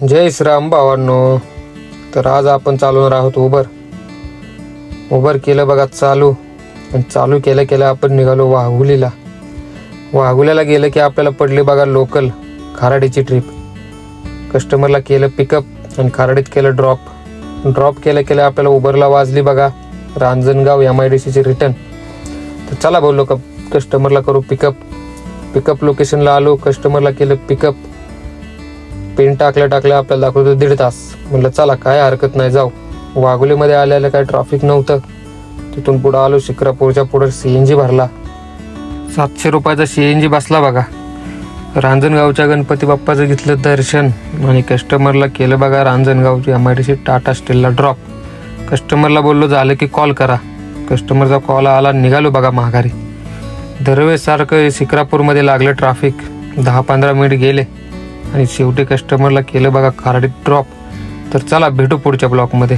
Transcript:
जय श्रीराम भावांनो. तर आज आपण चालवणार आहोत उबर. उबर केलं बघा चालू. आणि चालू केलं केलं आपण निघालो वाघुलीला. वाघुल्याला गेलं की आपल्याला पडली बघा लोकल खाराडीची ट्रिप कस्टमरला केलं पिकअप आणि खाराडीत केलं ड्रॉप ड्रॉप केलं केलं आपल्याला उबरला वाजली बघा. रांजणगाव एम आय डी सीची रिटर्न तर चला बोललो का कस्टमरला करू पिकअप पिकअप लोकेशनला आलो कस्टमरला केलं पिकअप पेन टाकल्या टाकल्या आपल्याला दाखवतो दीड तास. म्हटलं चला काय हरकत नाही जाऊ. वाघोलीमध्ये आल्याला काय ट्रॅफिक नव्हतं. तिथून पुढं आलो शिक्रापूरच्या पुढं सी एन जी भरला. सातशे रुपयाचा सी एन जी बसला बघा. रांजणगावच्या गणपती बाप्पाचं घेतलं दर्शन. आणि कस्टमरला केलं बघा रांजणगावची M I D C Tata स्टीलला drop कस्टमरला बोललो झालं की कॉल करा. कस्टमरचा कॉल आला निघालो बघा माघारी. दरवेळेसारखं शिक्रापूरमध्ये लागलं ट्रॅफिक दहा पंधरा मिनिट गेले. आणि शेवटी कस्टमरला केलं बघा कार्ड ड्रॉप तर चला भेटू पुढच्या ब्लॉकमध्ये